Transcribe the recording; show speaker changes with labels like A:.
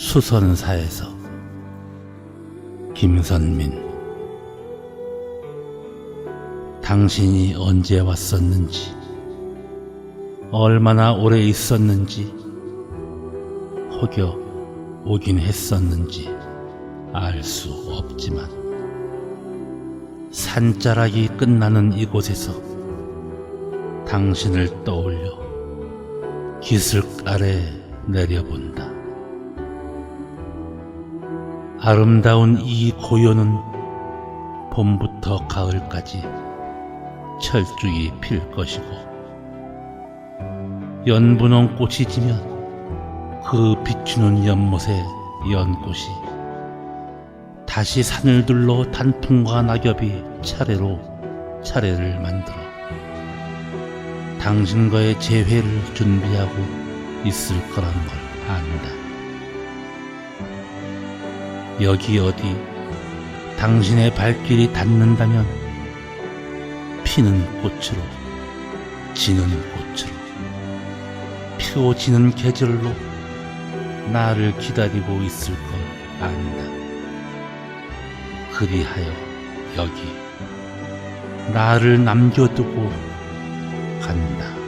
A: 수선사에서 김선민 당신이 언제 왔었는지 얼마나 오래 있었는지 혹여 오긴 했었는지 알 수 없지만 산자락이 끝나는 이곳에서 당신을 떠올려 기슭 아래 내려본다. 아름다운 이 고요는 봄부터 가을까지 철쭉이 필 것이고 연분홍 꽃이 지면 그 비추는 연못의 연꽃이 다시 산을 둘러 단풍과 낙엽이 차례로 차례를 만들어 당신과의 재회를 준비하고 있을 거란 걸 안다. 여기 어디 당신의 발길이 닿는다면 피는 꽃으로 지는 꽃으로 피어지는 계절로 나를 기다리고 있을 걸 안다. 그리하여 여기 나를 남겨두고 간다.